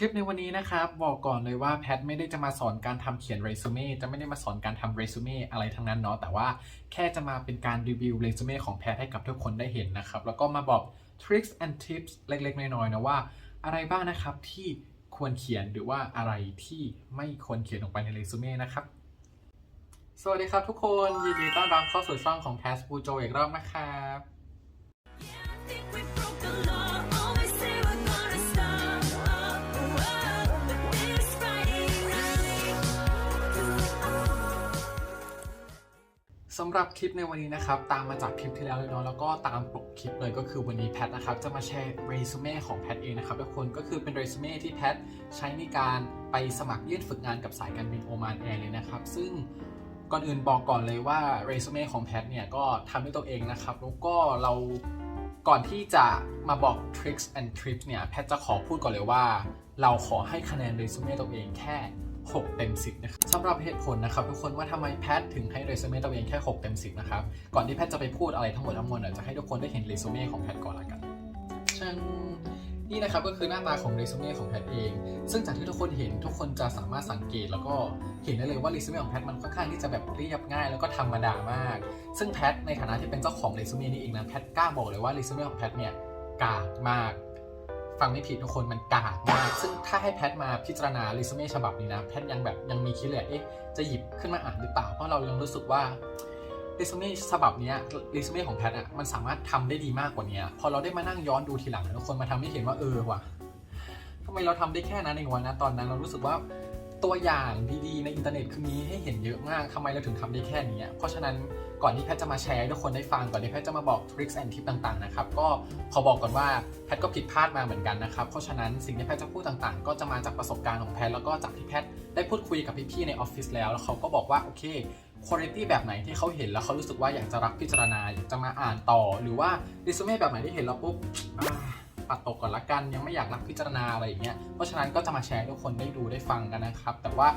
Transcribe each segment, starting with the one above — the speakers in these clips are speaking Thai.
คลิปในวันนี้นะครับบอกก่อนเลยว่าแพทไม่ได้จะมาสอนการทำเขียนเรซูเม่จะไม่ได้มาสอนการทำเรซูเม่อะไรทั้งนั้นเนาะแต่ว่าแค่จะมาเป็นการรีวิวเรซูเม่ของแพทให้กับทุกคนได้เห็นนะครับ แล้วก็มาบอก tricks and tips เล็กๆ น้อยๆนะว่าอะไรบ้างนะครับที่ควรเขียนหรือว่าอะไรที่ไม่ควรเขียนลงไปในเรซูเม่นะครับสวัสดีครับทุกคนยินดีต้อนรับเข้าสู่ช่องของ p a s บูโจอีกรอบนะครับ สำหรับคลิปในวันนี้นะครับ ตามมาจากคลิปที่แล้วเลยเนาะแล้วก็ตามปกคลิปเลยก็คือวันนี้แพทนะครับ จะมาแชร์เรซูเม่ของแพทเองนะครับทุกคนก็คือเป็นเรซูเม่ที่แพทใช้ในการไปสมัครยื่นฝึกงานกับสายการบินโอมานแอร์เลยนะครับ ซึ่งก่อนอื่นบอกก่อนเลยว่าเรซูเม่ของแพทเนี่ยก็ทำด้วยตัวเองนะครับ แล้วก็เราก่อนที่จะมาบอก tricks and tips เนี่ยแพทจะขอพูดก่อนเลยว่า เราขอให้คะแนนเรซูเม่ตัวเองแค่ 6 เต็ม 10 นะครับสำหรับเหตุผลนะครับทุกคนว่าทำไมแพทถึงให้เรซูเม่ตัวเองแค่ 6 เต็ม 10 นะครับ ก่อนที่แพทจะไปพูดอะไรทั้งหมดทั้งมวลเนี่ยจะให้ทุกคนได้เห็นเรซูเม่ของแพทก่อนละกันชันนี่นะครับก็คือหน้าตาของเรซูเม่ของแพทเอง ซึ่งจากที่ทุกคนเห็นทุกคนจะสามารถสังเกต แล้วก็เห็นได้เลยว่าเรซูเม่ของแพทมันค่อนข้างที่จะแบบเรียบง่าย แล้วก็ธรรมดามาก ซึ่งแพทในฐานะที่เป็นเจ้าของเรซูเม่นี้เองนะแพทกล้าบอกเลยว่าเรซูเม่ของแพทเนี่ยกากมาก ฟังไม่ผิดทุกคนมันกากมาก ซึ่งถ้าให้แพทมาพิจารณาเรซูเม่ฉบับนี้นะ แพทยังแบบยังมีคิดเลยเอ๊ะจะหยิบขึ้นมาอ่านหรือเปล่า เพราะเรายังรู้สึกว่าเรซูเม่ฉบับนี้ยเรซูเม่ของแพทอะมันสามารถทำได้ดีมากกว่านี้พอเราได้มานั่งย้อนดูทีหลังทุกคนมาทำให้เห็นว่าเออว่ะทำไมเราทำได้แค่นั้นเองวะนะตอนนั้นเรารู้สึกว่า ตัวอย่างดีๆ ในอินเทอร์เน็ตคือมีให้เห็นเยอะมากทำไมเราถึงทำได้แค่นี้ เพราะฉะนั้นก่อนที่แพทจะมาแชร์ให้ทุกคนได้ฟัง ก่อนที่แพทจะมาบอก tricks and tips ต่าง ๆ นะครับ ก็ขอบอกก่อนว่าแพทก็ผิดพลาดมาเหมือนกันนะครับ เพราะฉะนั้นสิ่งที่แพทจะพูดต่างๆ ก็จะมาจากประสบการณ์ของแพทแล้วก็จากที่แพทได้พูดคุยกับพี่ๆ ในออฟฟิศแล้ว แล้วเขาก็บอกว่าโอเคคุณภาพแบบไหนที่เขาเห็นแล้วเขารู้สึกว่าอยากจะรับพิจารณาอยากจะมาอ่านต่อ หรือว่าดิสเม่แบบไหนที่เห็นแล้วปุ๊บ ปัดตกก่อนละกัน ยังไม่อยากรับพิจารณาอะไรอย่างเงี้ยเพราะฉะนั้นก็จะมาแชร์ให้ทุกคนได้ดูได้ฟังกันนะครับ แต่ว่า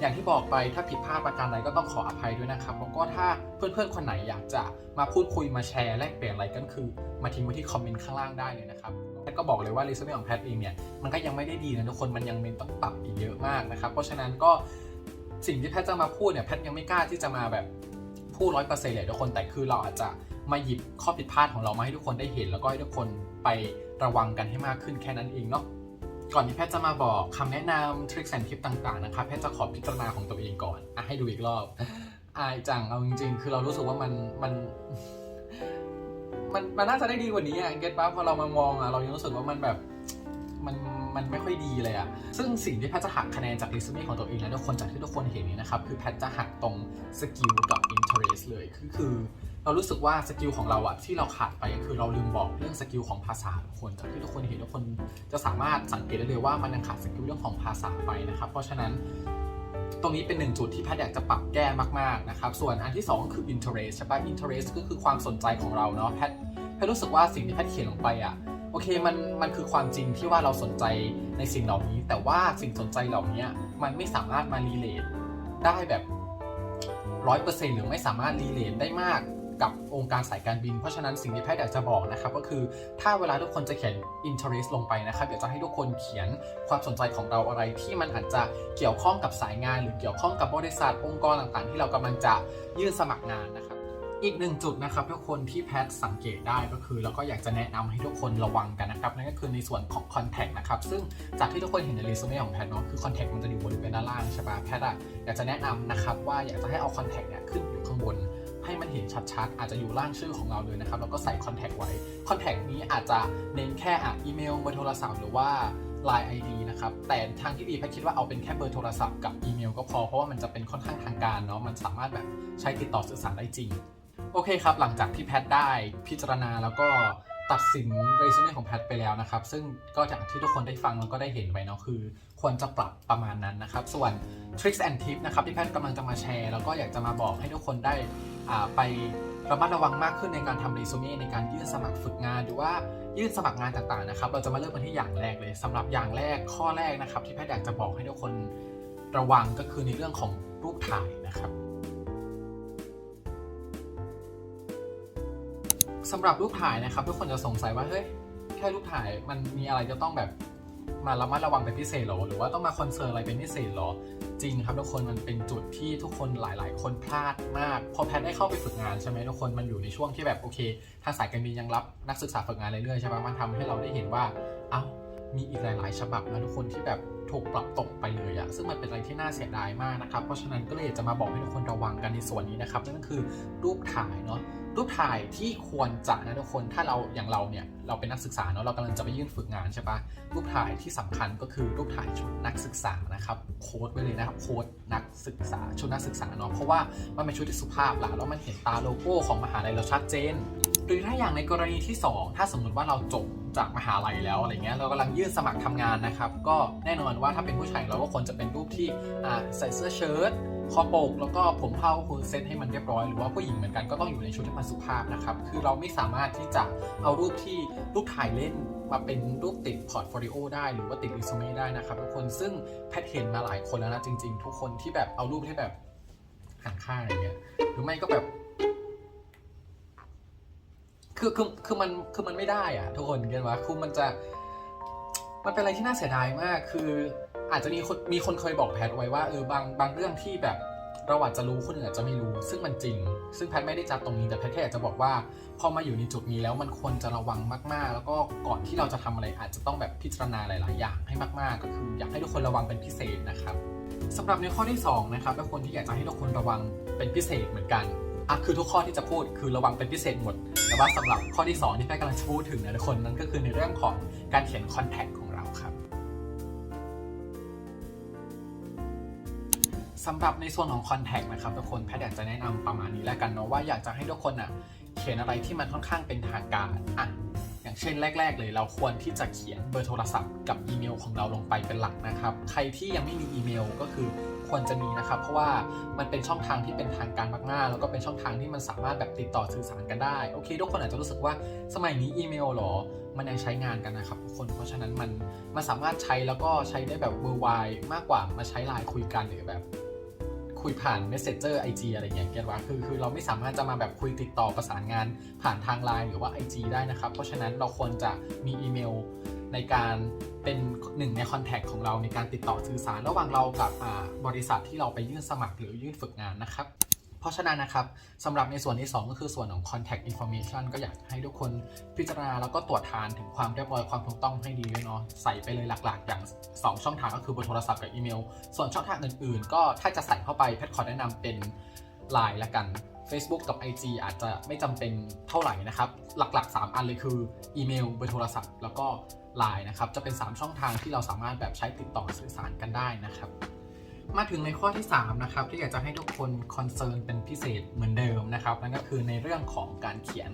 อย่างที่บอกไปถ้าผิดพลาดประการใดก็ต้องขออภัยด้วยนะครับแล้วก็ถ้าเพื่อนๆคนไหนอยากจะมาพูดคุยมาแชร์แลกเปลี่ยนอะไรกันคือ มาทิ้งไว้ที่คอมเมนต์ข้างล่างได้เลยนะครับแพทก็บอกเลยว่ารีเซอร์ของแพทเองเนี่ยมันก็ยังไม่ได้ดีนะทุกคนมันยังมีต้องปรับอีกเยอะมากนะครับ เพราะฉะนั้นก็สิ่งที่แพทจะมาพูดเนี่ยแพทยังไม่กล้าที่จะมาแบบพูดร้อยเปอร์เซ็นต์เลยทุกคนแต่คือเราอาจจะมาหยิบข้อผิดพลาดของเรามาให้ทุกคนได้เห็น แล้วก็ให้ทุกคนไป ระวังกันให้มากขึ้นแค่นั้นเองเนาะก่อนที่แพทย์จะมาบอกคำแนะนำทริคแอนทิปต่างๆนะคะแพทย์จะขอพิจารณาของตัวเองก่อนอะให้ดูอีกรอบอายจังเอาจริง ๆ คือเรารู้สึกว่ามันมันมันมันน่าจะได้ดีกว่านี้อะเก็ตปั๊บพอเรามามองอะเรายังรู้สึกว่ามันแบบ มันไม่ค่อยดีเลยอะซึ่งสิ่งที่แพทจะหักคะแนนจากรีสูเม่ของตัวเองแล้วทุกคนจากที่ทุกคนเห็นนี้นะครับ คือแพทจะหักตรงสกิลกับ interest เลยคือคือเรารู้สึกว่าสกิลของเราอะที่เราขาดไปคือเราลืมบอกเรื่องสกิลของภาษาทุกคนจากที่ทุกคนเห็นทุกคนจะสามารถสังเกตได้เลยว่ามันยังขาดสกิลเรื่องของภาษาไปนะครับ เพราะฉะนั้นตรงนี้เป็นหนึ่งจุดที่แพทย์อยากจะปรับแก้มากๆนะครับ ส่วนอันที่ 2 คือ interest ใช่ปะ interest ก็คือความสนใจของเราเนาะแพทย์แพทย์รู้สึกว่าสิ่งที่แพทย์เขียนลงไปอะ โอเคมันมันคือความจริงที่ว่าเราสนใจในสิ่งเหล่านี้ แต่ว่าสิ่งสนใจเหล่านี้มันไม่สามารถมารีเลทได้แบบร้อยเปอร์เซ็นต์หรือไม่สามารถรีเลทได้มากกับองค์การสายการบิน เพราะฉะนั้นสิ่งที่แพทย์อยากจะบอกนะครับก็คือถ้าเวลาทุกคนจะเขียน interest ลงไปนะครับอยากจะให้ทุกคนเขียนความสนใจของเราอะไรที่มันอาจจะเกี่ยวข้องกับสายงาน หรือเกี่ยวข้องกับบริษัทองค์กรต่างๆ ที่เรากำลังจะยื่นสมัครงานนะครับ อีกหนึ่งจุดนะครับทุกคนที่แพทสังเกตได้ก็คือ แล้วก็อยากจะแนะนำให้ทุกคนระวังกันนะครับนั่นก็คือในส่วนของ contact นะครับซึ่งจากที่ทุกคนเห็นในเรซูเม่ของแพทเนาะคือ contact มันจะอยู่บริเวณด้านล่างใช่ปะแพทอะอยากจะแนะนำนะครับว่าอยากจะให้เอา contact เนี่ยขึ้นอยู่ข้างบนให้มันเห็นชัดๆ อาจจะอยู่ล่างชื่อของเราเลยนะครับ แล้วก็ใส่ contact ไว้ contact นี้อาจจะเน้นแค่อะอีเมลเบอร์โทรศัพท์หรือว่า Line ID นะครับ แต่ทางที่ดีแพทคิดว่าเอาเป็นแค่เบอร์โทรศัพท์กับอีเมลก็พอ เพราะว่ามันจะเป็นค่อนข้างทางการเนาะ มันสามารถแบบใช้ติดต่อสื่อสารได้จริง โอเคครับ หลังจากที่แพทได้พิจารณาแล้วก็ตัดสินเรซูเม่ของแพทไปแล้วนะครับ ซึ่งก็จากที่ทุกคนได้ฟังแล้วก็ได้เห็นไปเนาะคือ ควรจะปรับประมาณนั้นนะครับ ส่วน tricks and tips นะครับที่แพทกำลังจะมาแชร์ แล้วก็อยากจะมาบอกให้ทุกคนได้อ่าไประมัดระวังมากขึ้นในการทำเรซูเม่ในการยื่นสมัครฝึกงานหรือว่ายื่นสมัครงานต่างๆนะครับ เราจะมาเริ่มกันที่อย่างแรกเลยสำหรับอย่างแรกข้อแรกนะครับ ที่แพทย์อยากจะบอกให้ทุกคนระวังก็คือในเรื่องของรูปถ่ายนะครับ สำหรับรูปถ่ายนะครับ ทุกคนจะสงสัยว่าเฮ้ยแค่รูปถ่ายมันมีอะไรจะต้องแบบมาระมัดระวังเป็นพิเศษหรอหรือว่าต้องมาคอนเซิร์นอะไรเป็นพิเศษหรอ จริงครับทุกคนมันเป็นจุดที่ทุกคนหลาย ๆ คนพลาดมาก พอแพทได้เข้าไปฝึกงานใช่ไหมทุกคนมันอยู่ในช่วงที่แบบโอเคทางสายการบินยังรับนักศึกษาฝึกงานเรื่อยๆใช่ปะมันทำให้เราได้เห็นว่า เอ้ามีอีกหลาย ๆ ฉบับนะทุกคนที่แบบถูกปรับตกไปเลยอะซึ่งมันเป็นอะไรที่น่าเสียดายมากนะครับ เพราะฉะนั้นก็เลยอยากจะมาบอกให้ทุกคนระวังกันในส่วนนี้นะครับ นั่นก็คือรูปถ่ายเนาะ รูปถ่ายที่ควรจะนะทุกคน ถ้าเราอย่างเราเนี่ย เราเป็นนักศึกษาเนาะ เรากำลังจะไปยื่นฝึกงานใช่ปะรูปถ่ายที่สำคัญก็คือรูปถ่ายชุดนักศึกษานะครับ โค้ดไว้เลยนะครับ โค้ดนักศึกษา ชุดนักศึกษาเนาะ เพราะว่ามันเป็นชุดที่สุภาพละแล้วมันเห็นตาโลโก้ของมหาลัยเราชัดเจน หรือถ้าอย่างในกรณีที่ 2 ถ้าสมมติว่าเราจบจากมหาลัยแล้วอะไรเงี้ย เรากำลังยื่นสมัครทำงานนะครับ ก็แน่นอนว่าถ้าเป็นผู้ชายเราก็ควรจะเป็นรูปที่ใส่เสื้อเชิ้ตคอปกแล้วก็ผมเผ้าคุณเซตให้มันเรียบร้อยหรือว่าผู้หญิงเหมือนกันก็ต้องอยู่ในชุดที่มันสุภาพนะครับ คือเราไม่สามารถที่จะเอารูปที่รูปถ่ายเล่นมาเป็นรูปติดพอร์ตโฟลิโอได้หรือว่าติดรีสูเม่ได้นะครับทุกคนซึ่งแพทเห็นมาหลายคนแล้วนะจริง ๆ ทุกคนที่แบบเอารูปที่แบบหันข้างอะไรเงี้ยหรือไม่ก็แบบคือคือคือมันคือมันไม่ได้อะทุกคนเก็ตว่าคือมันจะ มันเป็นอะไรที่น่าเสียดายมาก คืออาจจะมีคนมีคนเคยบอกแพทไว้ว่าเออบางบางเรื่องที่แบบเราอาจจะรู้คนอื่นอาจจะไม่รู้ ซึ่งมันจริง ซึ่งแพทไม่ได้จัดตรงนี้แต่แพทแค่อยากจะบอกว่าพอมาอยู่ในจุดนี้แล้วมันควรจะระวังมากๆ แล้วก็ก่อนที่เราจะทำอะไรอาจจะต้องแบบพิจารณาหลาย ๆ อย่างให้มาก ๆ ก็คืออยากให้ทุกคนระวังเป็นพิเศษนะครับสำหรับในข้อที่สองนะครับเป็นคนที่อยากจะให้ทุกคนระวังเป็นพิเศษเหมือนกันอะคือทุกข้อที่จะพูดคือระวังเป็นพิเศษหมด แต่ว่าสำหรับข้อที่สองที่แพทกำลังจะพูดถึงนะทุกคนนั่นก็คือในเรื่องของการเขียนคอนแทค สำหรับในส่วนของ Contact นะครับทุกคนแพทย์อยากจะแนะนำประมาณนี้แล้วกันเนาะว่าอยากจะให้ทุกคนอะเขียนอะไรที่มันค่อนข้างเป็นทางการอะอย่างเช่นแรก ๆ เลยเราควรที่จะเขียนเบอร์โทรศัพท์กับอีเมลของเราลงไปเป็นหลักนะครับ ใครที่ยังไม่มีอีเมลก็คือควรจะมีนะครับ เพราะว่ามันเป็นช่องทางที่เป็นทางการมากๆ แล้วก็เป็นช่องทางที่มันสามารถแบบติดต่อสื่อสารกันได้โอเค ทุกคนอาจจะรู้สึกว่าสมัยนี้อีเมลหรอ มันยังใช้งานกันนะครับทุกคนเพราะฉะนั้นมันมันสามารถใช้แล้วก็ใช้ได้แบบเวอร์ไวมากกว่ามาใช้ไลน์คุยกันหรือแบบ คุยผ่าน Messenger IG อะไรเงี้ยเก็ตว่าคือคือเราไม่สามารถจะมาแบบคุยติดต่อประสานงานผ่านทางไลน์หรือว่า IG ได้นะครับ เพราะฉะนั้นเราควรจะมีอีเมลในการเป็นหนึ่งในคอนแทคของเราในการติดต่อสื่อสารระหว่างเรากับบริษัทที่เราไปยื่นสมัครหรือยื่นฝึกงานนะครับ เพราะฉะนั้นนะครับสำหรับในส่วนที่ 2 ก็คือส่วนของ contact information ก็อยากให้ทุกคนพิจารณาแล้วก็ตรวจทานถึงความเรียบร้อยความถูกต้องให้ดีด้วยเนาะใส่ไปเลยหลักๆ อย่าง 2 ช่องทางก็คือเบอร์โทรศัพท์กับอีเมล ส่วนช่องทางอื่นๆ ก็ถ้าจะใส่เข้าไปแพทย์ขอแนะนำเป็น Line ละกัน Facebook กับ IG อาจจะไม่จำเป็นเท่าไหร่นะครับ หลักๆ 3 อันเลยคืออีเมลเบอร์โทรศัพท์ แล้วก็ Line นะครับจะเป็น 3 ช่องทางที่เราสามารถแบบใช้ติดต่อสื่อสารกันได้นะครับ มาถึงในข้อที่ 3 นะครับ ที่อยากจะให้ทุกคนคอนเซิร์นเป็นพิเศษเหมือนเดิมนะครับ นั่นก็คือในเรื่องของการเขียน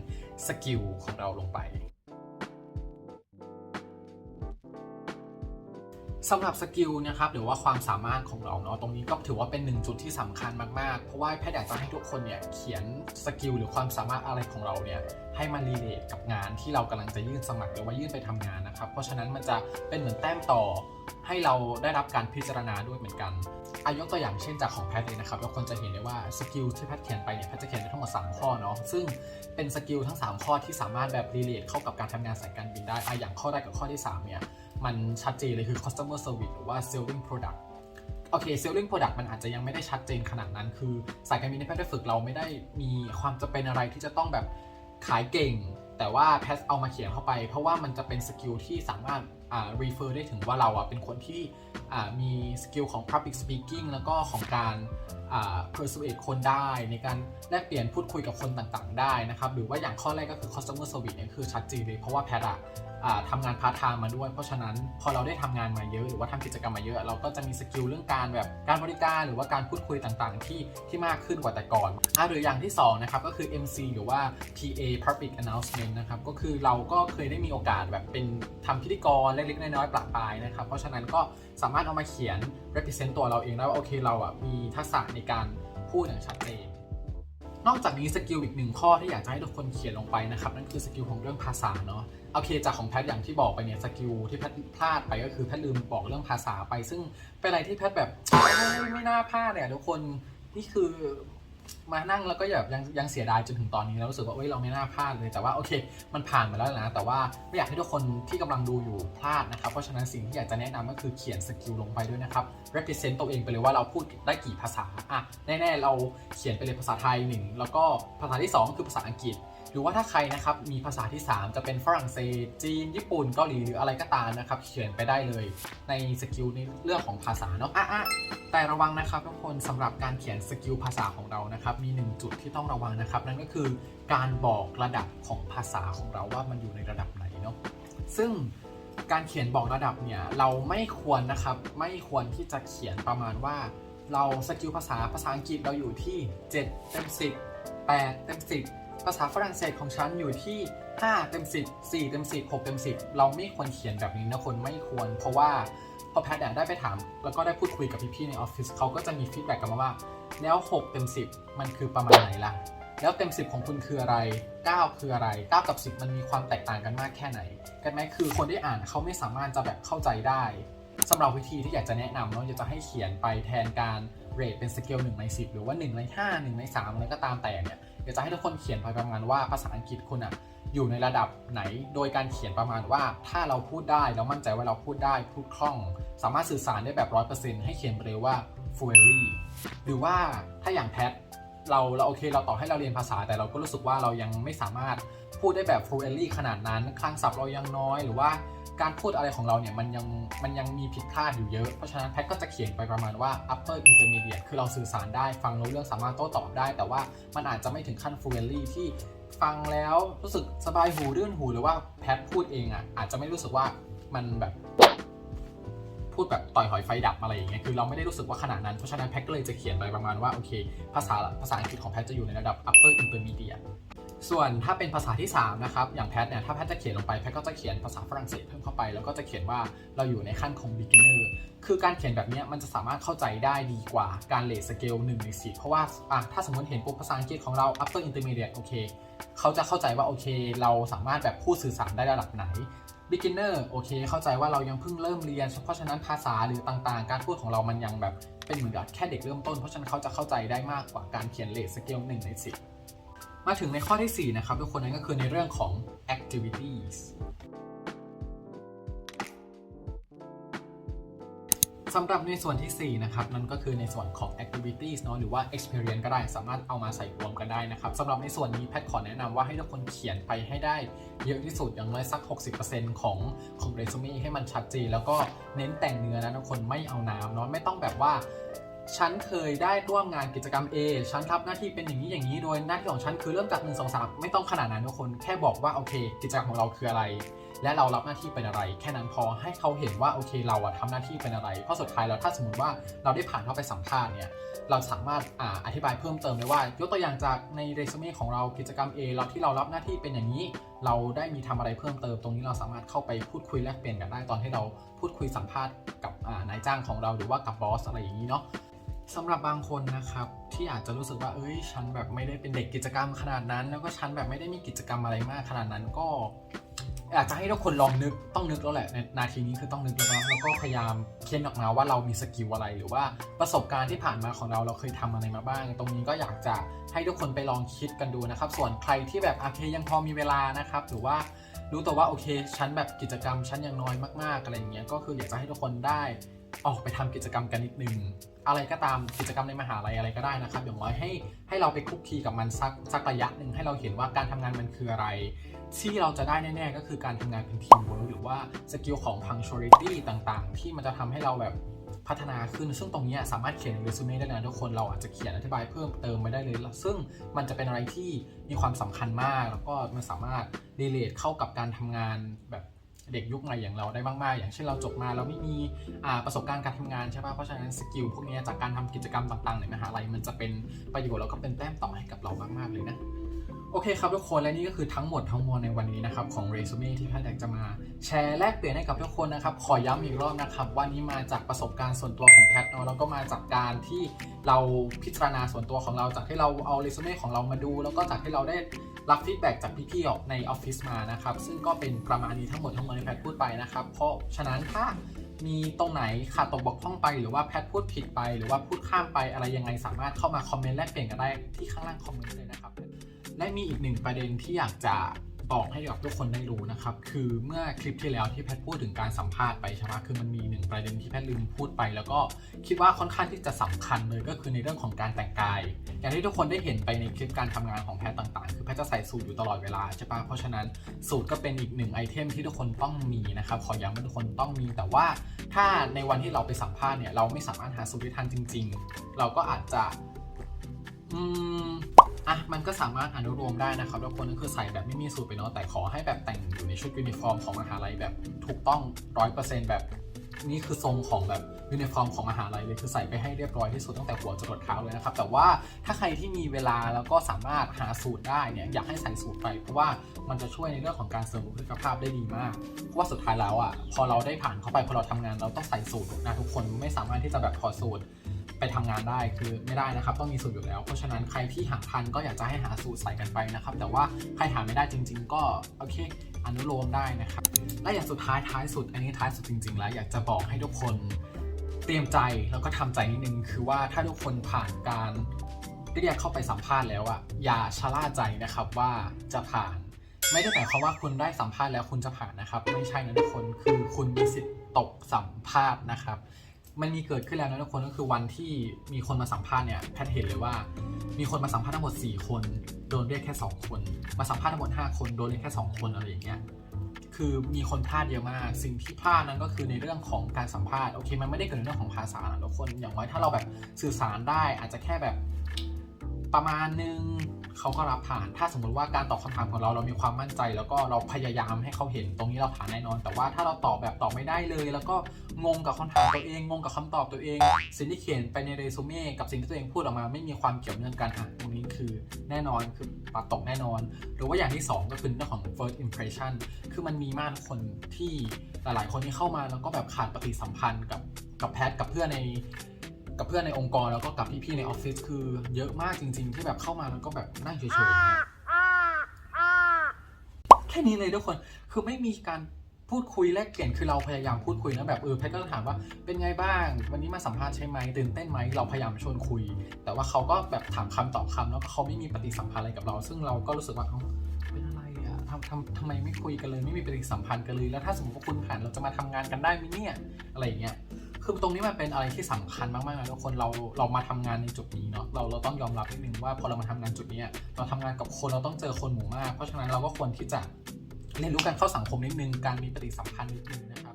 สกิลของเราลงไป สำหรับสกิลนะครับหรือว่าความสามารถของเราเนาะตรงนี้ก็ถือว่าเป็นหนึ่งจุดที่สำคัญมากๆ เพราะว่าแพทย์อยากจะให้ทุกคนเนี่ยเขียนสกิลหรือความสามารถอะไรของเราเนี่ยให้มันรีเลทกับงานที่เรากำลังจะยื่นสมัครหรือว่ายื่นไปทำงานนะครับเพราะฉะนั้นมันจะเป็นเหมือนแต้มต่อให้เราได้รับการพิจารณาด้วยเหมือนกันอายกตัวอย่างเช่นจากของแพทย์เลยนะครับเราควรจะเห็นได้ว่าสกิลที่แพทย์เขียนไปเนี่ยแพทย์จะเขียนไปทั้งหมด3ข้อเนาะซึ่งเป็นสกิลทั้ง 3 ข้อที่สามารถแบบรีเลทเข้ากับการทำงานสายการบินได้ออย่างข้อแรกกับข้อที่3เนี่ย มันชัดเจนเลยคือ customer service หรือว่า selling product โอเค selling product มันอาจจะยังไม่ได้ชัดเจนขนาดนั้น คือสายการบินในแพทย์ฝึกเราไม่ได้มีความจะเป็นอะไรที่จะต้องแบบขายเก่ง แต่ว่าแพทย์เอามาเขียนเข้าไป เพราะว่ามันจะเป็นสกิลที่สามารถอ่า refer ได้ถึงว่าเราอะเป็นคนที่อ่ามีสกิลของ public speaking แล้วก็ของการอ่า persuade คนได้ ในการแลกเปลี่ยนพูดคุยกับคนต่างๆ ได้นะครับ หรือว่าอย่างข้อแรกก็คือ customer service เนี่ยคือชัดเจนเลย เพราะว่าแพทย์อะ อ่าทำงานพาร์ทไทม์มาด้วย เพราะฉะนั้นพอเราได้ทำงานมาเยอะหรือว่าทำกิจกรรมมาเยอะ เราก็จะมีสกิลเรื่องการแบบการบริการหรือว่าการพูดคุยต่างๆ ที่ที่มากขึ้นกว่าแต่ก่อนอ่าหรืออย่างที่2นะครับก็คือ MC หรือว่า PA Public Announcement นะครับก็คือเราก็เคยได้มีโอกาสแบบเป็นทำพิธีกรเล็กๆน้อยๆปละปลายนะครับเพราะฉะนั้นก็สามารถเอามาเขียน represent ตัวเราเองได้ว่าโอเคเราอะมีทักษะในการพูดอย่างชัดเจน นอกจากนี้สกิลอีกหนึ่งข้อที่อยากจะให้ทุกคนเขียนลงไปนะครับนั่นคือสกิลของเรื่องภาษาเนาะโอเคจากของแพทอย่างที่บอกไปเนี่ยสกิลที่แพทพลาดไปก็คือแพทลืมบอกเรื่องภาษาไป ซึ่งเป็นอะไรที่แพทแบบเฮ้ยไม่น่าพลาดเนี่ยทุกคนนี่คือ มานั่งแล้วก็แบบยังยังเสียดายจนถึงตอนนี้แล้วรู้สึกว่าเอ้ยเราไม่น่าพลาดเลยแต่ว่าโอเค มันผ่านมาแล้วนะแต่ว่าไม่อยากให้ทุกคนที่กำลังดูอยู่พลาดนะครับเพราะฉะนั้นสิ่งที่อยากจะแนะนำก็คือเขียนสกิลลงไปด้วยนะครับ represent ตัวเองไปเลยว่าเราพูดได้กี่ภาษาอะแน่ๆเราเขียนไปเลยภาษาไทยหนึ่งแล้วก็ภาษาที่สองคือภาษาอังกฤษ หรือว่าถ้าใครนะครับมีภาษาที่ 3 จะเป็นฝรั่งเศส จีน ญี่ปุ่น เกาหลีหรืออะไรก็ตามนะครับเขียนไปได้เลยในสกิลในเรื่องของภาษาเนาะอะอะแต่ระวังนะครับทุกคนสำหรับการเขียนสกิลภาษาของเรานะครับมีหนึ่งจุดที่ต้องระวังนะครับ นั่นก็คือการบอกระดับของภาษาของเราว่ามันอยู่ในระดับไหนเนาะซึ่งการเขียนบอกระดับเนี่ยเราไม่ควรนะครับไม่ควรที่จะเขียนประมาณว่า เราสกิลภาษาภาษาอังกฤษเราอยู่ที่ 7 เต็ม 10 8 เต็ม 10 ภาษาฝรั่งเศสของฉันอยู่ที่ 5 เต็ม 10 4 เต็ม 10 6 เต็ม 10 เราไม่ควรเขียนแบบนี้นะคนไม่ควร เพราะว่าพอแพทย์เนี่ยได้ไปถาม แล้วก็ได้พูดคุยกับพี่ๆในออฟฟิศเขาก็จะมีฟีดแบ็กกลับมาว่า แล้ว 6 เต็ม 10 มันคือประมาณไหนล่ะ แล้วเต็ม 10 ของคุณคืออะไร 9 คืออะไร 9 กับ 10 มันมีความแตกต่างกันมากแค่ไหน กันไหมคือคนที่อ่านเขาไม่สามารถจะแบบเข้าใจได้ สำหรับวิธีที่อยากจะแนะนำเนาะอยากจะให้เขียนไปแทนการเรทเป็นสเกล1ใน10 หรือว่า 1 ใน 5 1 ใน 3 อะไรก็ตามแต่เนี่ยอยากจะให้ทุกคนเขียนไปประมาณว่าภาษาอังกฤษคุณอะอยู่ในระดับไหน โดยการเขียนประมาณว่าถ้าเราพูดได้เรามั่นใจว่าเราพูดได้พูดคล่อง สามารถสื่อสารได้แบบ100%ให้เขียนไปเลยว่า fluently หรือว่าถ้าอย่างแพทเราเราโอเคเราต่อให้เราเรียนภาษาแต่เราก็รู้สึกว่าเรายังไม่สามารถพูดได้แบบ fluently ขนาดนั้นคลังศัพท์เรายังน้อยหรือว่า การพูดอะไรของเราเนี่ยมันยังมันยังมีผิดพลาดอยู่เยอะ เพราะฉะนั้นแพทก็จะเขียนไปประมาณว่า upper intermediate คือเราสื่อสารได้ฟังรู้เรื่องสามารถโต้ตอบได้ แต่ว่ามันอาจจะไม่ถึงขั้น fluently ที่ฟังแล้วรู้สึกสบายหูรื่นหูหรือว่าแพทพูดเองอะอาจจะไม่รู้สึกว่ามันแบบพูดแบบต่อยหอยไฟดับอะไรอย่างเงี้ยคือเราไม่ได้รู้สึกว่าขนาดนั้นเพราะฉะนั้นแพทก็เลยจะเขียนไปประมาณว่าโอเค ภาษาภาษาอังกฤษของแพทจะอยู่ในระดับ upper intermediate ส่วนถ้าเป็นภาษาที่3นะครับอย่างแพทเนี่ยถ้าแพทจะเขียนลงไปแพทก็จะเขียนภาษาฝรั่งเศสเพิ่มเข้าไป แล้วก็จะเขียนว่าเราอยู่ในขั้นของ beginner คือการเขียนแบบนี้มันจะสามารถเข้าใจได้ดีกว่าการเลทสเกล1ใน10เพราะว่าอะถ้าสมมติเห็นปุ๊บภาษาอังกฤษของเรา upper intermediate โอเคเขาจะเข้าใจว่าโอเค เราสามารถแบบพูดสื่อสารได้ระดับไหน beginner โอเค เข้าใจว่าเรายังเพิ่งเริ่มเรียน เพราะฉะนั้นภาษาหรือต่างๆ การพูดของเรามันยังแบบเป็นเหมือนกับแค่เด็กเริ่มต้นเพราะฉะนั้นเขาจะเข้าใจได้มากกว่าการเขียนเลทสเกล1ใน10 มาถึงในข้อที่ 4 นะครับ ทุกคนนั่นก็คือในเรื่องของ activities สำหรับในส่วนทีสี่ 4 นะครับ นั่นก็คือในส่วนของ activities เนาะหรือว่า experience ก็ได้สามารถเอามาใส่รวมกันได้นะครับสำหรับในส่วนนี้แพทขอแนะนำว่าให้ทุกคนเขียนไปให้ได้เยอะที่สุดอย่างน้อยสัก 60%ของของเรซูเม่ให้มันชัดเจนแล้วก็เน้นแต่งเนื้อนะทุกคนไม่เอาน้ำเนาะไม่ต้องแบบว่า ฉันเคยได้ร่วมงานกิจกรรม A ฉันรับหน้าที่เป็นอย่างนี้อย่างนี้โดยหน้าที่ของฉันคือเริ่มจาก1 2 3 ไม่ต้องขนาดนั้นทุกคนแค่บอกว่าโอเค กิจกรรมของเราคืออะไร และเรารับหน้าที่เป็นอะไร แค่นั้นพอให้เขาเห็นว่าโอเค เราอะทำหน้าที่เป็นอะไรเพราะสุดท้ายแล้วถ้าสมมติว่าเราได้ผ่านเข้าไปสัมภาษณ์เนี่ยเราสามารถออธิบายเพิ่มเติมได้ว่า ยกตัวอย่างจากในเรซูเม่ของเรากิจกรรม A เราที่เรารับหน้าที่เป็นอย่างนี้ เราได้มีทำอะไรเพิ่มเติม ตรงนี้เราสามารถเข้าไปพูดคุยแลกเปลี่ยนกันได้ตอนที่เราพูดคุยสัมภาษณ์กับนายจ้างของเราหรือว่ากับบอสอะไรอย่างนี้เนาะ สำหรับบางคนนะครับที่อาจจะรู้สึกว่าเอ้ยฉันแบบไม่ได้เป็นเด็กกิจกรรมขนาดนั้น แล้วก็ฉันแบบไม่ได้มีกิจกรรมอะไรมากขนาดนั้นก็อยากจะให้ทุกคนลองนึกต้องนึกแล้วแหละในนาทีนี้คือต้องนึกแล้วนะแล้วก็พยายามเค้นออกมาว่าเรามีสกิลอะไรหรือว่าประสบการณ์ที่ผ่านมาของเราเราเคยทำอะไรมาบ้าง ตรงนี้ก็อยากจะให้ทุกคนไปลองคิดกันดูนะครับ ส่วนใครที่แบบโอเคยังพอมีเวลานะครับหรือว่ารู้ตัวว่าโอเคฉันแบบกิจกรรมฉันยังน้อยมากๆอะไรอย่างเงี้ยก็คืออยากจะให้ทุกคนได้ ออกไปทำกิจกรรมกันนิดนึง อะไรก็ตามกิจกรรมในมหาลัยอะไรก็ได้นะครับ อย่างน้อยให้ให้เราไปคุกคีกับมันสักสักระยะหนึ่งให้เราเห็นว่าการทำงานมันคืออะไร ที่เราจะได้แน่ๆก็คือการทำงานเป็นทีมเวิร์กหรือว่าสกิลของ punctuality ต่างๆ ที่มันจะทำให้เราแบบพัฒนาขึ้น ซึ่งตรงนี้สามารถเขียนเรซูเม่ได้เลยนะทุกคนเราอาจจะเขียนอธิบายเพิ่มเติมไปได้เลยแล้วซึ่งมันจะเป็นอะไรที่มีความสำคัญมาก แล้วก็มันสามารถ relate เข้ากับการทำงานแบบ เด็กยุคใหม่อย่างเราได้มากๆ อย่างเช่นเราจบมาเราไม่มีประสบการณ์การทำงานใช่ป่ะเพราะฉะนั้นสกิลพวกนี้จากการทำกิจกรรมต่างๆในมหาลัยมันจะเป็นประโยชน์แล้วก็เป็นแต้มต่อให้กับเรามากๆเลยนะโอเคครับทุกคนและนี่ก็คือทั้งหมดทั้งมวลในวันนี้นะครับของเรซูเม่ที่แพทย์อยากจะมาแชร์แลกเปลี่ยนให้กับทุกคนนะครับขอย้ำอีกรอบนะครับว่านี้มาจากประสบการณ์ส่วนตัวของแพทย์เนาะแล้วก็มาจากการที่เราพิจารณาส่วนตัวของเราจากที่เราเอาเรซูเม่ของเรามาดู แล้วก็จากที่เราได้ รับฟีดแบ็กจากพี่ๆในออฟฟิศมานะครับ ซึ่งก็เป็นประมาณนี้ทั้งหมดทั้งมวลที่แพทย์พูดไปนะครับ เพราะฉะนั้นถ้ามีตรงไหนขาดตกบกพร่องไปหรือว่าแพทพูดผิดไป หรือว่าพูดข้ามไปอะไรยังไงสามารถเข้ามาคอมเมนต์แลกเปลี่ยนกันได้ที่ข้างล่างคอมเมนต์เลยนะครับและมีอีกหนึ่งประเด็นที่อยากจะ บอกให้กับทุกคนได้รู้นะครับ คือเมื่อคลิปที่แล้วที่แพทพูดถึงการสัมภาษณ์ไปใช่ไหมคือมันมีหนึ่งประเด็นที่แพทลืมพูดไป แล้วก็คิดว่าค่อนข้างที่จะสำคัญเลยก็คือในเรื่องของการแต่งกาย อย่างที่ทุกคนได้เห็นไปในคลิปการทำงานของแพทต่างๆ คือแพทจะใส่สูทอยู่ตลอดเวลาใช่ปะเพราะฉะนั้นสูทก็เป็นอีกหนึ่งไอเทมที่ทุกคนต้องมีนะครับขอย้ำว่าทุกคนต้องมี แต่ว่าถ้าในวันที่เราไปสัมภาษณ์เนี่ยเราไม่สามารถหาสูทได้ทันจริง ๆ เราก็อาจจะอืม อะมันก็สามารถอนุโลมได้นะครับทุกคนก็คือใส่แบบไม่มีสูตรไปเนาะแต่ขอให้แบบแต่งอยู่ในชุดยูนิฟอร์มของมหาลัยแบบถูกต้องร้อยเปอร์เซ็นต์แบบนี่คือทรงของแบบยูนิฟอร์มของมหาลัยเลยคือใส่ไปให้เรียบร้อยที่สุดตั้งแต่หัวจรดเท้าเลยนะครับ แต่ว่าถ้าใครที่มีเวลาแล้วก็สามารถหาสูตรได้เนี่ยอยากให้ใส่สูตรไป เพราะว่ามันจะช่วยในเรื่องของการเสริมบุคลิกภาพได้ดีมาก เพราะว่าสุดท้ายแล้วอะพอเราได้ผ่านเข้าไปพอเราทำงานเราต้องใส่สูตรนะทุกคนไม่สามารถที่จะแบบถอสูตร ไปทำงานได้คือไม่ได้นะครับ ต้องมีสูตรอยู่แล้ว เพราะฉะนั้นใครที่หาทันก็อยากจะให้หาสูตรใส่กันไปนะครับ แต่ว่าใครหาไม่ได้จริง ๆ ก็โอเคอนุโลมได้นะครับและอย่างสุดท้ายท้ายสุด อันนี้ท้ายสุดจริง ๆ แล้วอยากจะบอกให้ทุกคนเตรียมใจแล้วก็ทำใจนิดนึง คือว่าถ้าทุกคนผ่านการเรียกเข้าไปสัมภาษณ์แล้วอะอย่าชะล่าใจนะครับว่าจะผ่าน ไม่ได้หมายความว่าคุณได้สัมภาษณ์แล้วคุณจะผ่านนะครับ ไม่ใช่นะทุกคนคือคุณมีสิทธิ์ตกสัมภาษณ์นะครับ มันมีเกิดขึ้นแล้วนะทุกคนก็คือวันที่มีคนมาสัมภาษณ์เนี่ยแพทเห็นเลยว่า มีคนมาสัมภาษณ์ทั้งหมด 4 คนโดนเรียกแค่ 2 คน มาสัมภาษณ์ทั้งหมด 5 คนโดนเรียกแค่ 2 คนอะไรอย่างเงี้ยคือมีคนพลาดเยอะมาก สิ่งที่พลาดนั้นก็คือในเรื่องของการสัมภาษณ์โอเค มันไม่ได้เกิดในเรื่องของภาษาทุกคนอย่างน้อยถ้าเราแบบสื่อสารได้อาจจะแค่แบบประมาณนึง เขาก็รับผ่าน ถ้าสมมติว่าการตอบคำถามของเราเรามีความมั่นใจ แล้วก็เราพยายามให้เขาเห็นตรงนี้เราผ่านแน่นอน แต่ว่าถ้าเราตอบแบบตอบไม่ได้เลย แล้วก็งงกับคำถามตัวเองงงกับคำตอบตัวเอง สิ่งที่เขียนไปในเรซูเม่กับสิ่งที่ตัวเองพูดออกมา ไม่มีความเกี่ยวเนื่องกันอะตรงนี้คือแน่นอนคือปัดตกแน่นอน หรือว่าอย่างที่สองก็คือเรื่องของ first impression คือมันมีมากคนที่หลายๆคนที่เข้ามาแล้วก็แบบขาดปฏิสัมพันธ์กับกับแพทกับเพื่อนใน กับเพื่อนในองค์กรแล้วก็กับพี่ๆในออฟฟิศคือเยอะมากจริง ๆ ที่แบบเข้ามาแล้วก็แบบนั่งเฉยๆแค่นี้เลยทุกคนคือไม่มีการพูดคุยแลกเปลี่ยนคือเราพยายามพูดคุยนะแบบเออแพทก็ถามว่าเป็นไงบ้าง วันนี้มาสัมภาษณ์ใช่ไหมตื่นเต้นไหมเราพยายามชวนคุย แต่ว่าเขาก็แบบถามคำตอบคำแล้วก็เขาไม่มีปฏิสัมพันธ์อะไรกับเรา ซึ่งเราก็รู้สึกว่าเอ้าเป็นอะไรอะทำทำทำไมไม่คุยกันเลย ไม่มีปฏิสัมพันธ์กันเลยแล้วถ้าสมมติว่าคุณผ่านเราจะมาทำงานกันได้ไหมเนี่ยอะไรอย่างเงี้ย คือตรงนี้มันเป็นอะไรที่สำคัญมากๆนะทุกคนเราเรามาทำงานในจุดนี้เนาะเราเราต้องยอมรับนิดนึงว่าพอเรามาทำงานจุดนี้เราทำงานกับคนเราต้องเจอคนหมู่มาก เพราะฉะนั้นเราก็ควรที่จะเรียนรู้การเข้าสังคมนิดนึงการมีปฏิสัมพันธ์นิดนึงนะครับ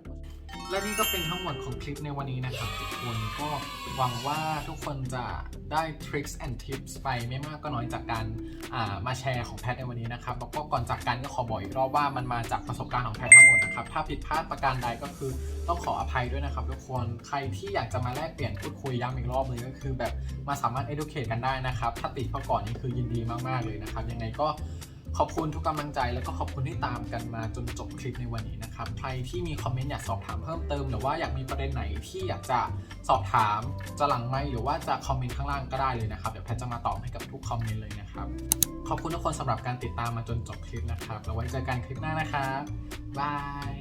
และนี่ก็เป็นทั้งหมดของคลิปในวันนี้นะครับทุกคนก็หวังว่าทุกคนจะได้ tricks and tips ไปไม่มากก็น้อยจากการามาแชร์ของแพทในวันนี้นะครับแล้วก็ก่อนจากกันก็ขอบอกอีกรอบว่ามันมาจากประสบการณ์ของแพททั้งหมดนะครับถ้าผิดพลาดประการใดก็คือต้องขออภัยด้วยนะครับทุกคนใครที่อยากจะมาแลกเปลี่ยนพูดคุยย้ำอีกรอบเลยก็คือแบบมาสามารถ educate กันได้นะครับถ้าติดเข้าก่อนนี่คือยินดีมากๆเลยนะครับยังไงก็ ขอบคุณทุกกำลังใจแล้วก็ขอบคุณที่ตามกันมาจนจบคลิปในวันนี้นะครับ ใครที่มีคอมเมนต์อยากสอบถามเพิ่มเติม หรือว่าอยากมีประเด็นไหนที่อยากจะสอบถามจะหลังไม่หรือว่าจะคอมเมนต์ข้างล่างก็ได้เลยนะครับ เดี๋ยวแพทจะมาตอบให้กับทุกคอมเมนต์เลยนะครับ ขอบคุณทุกคนสำหรับการติดตามมาจนจบคลิปนะครับแล้วไว้เจอกันคลิปหน้านะครับบาย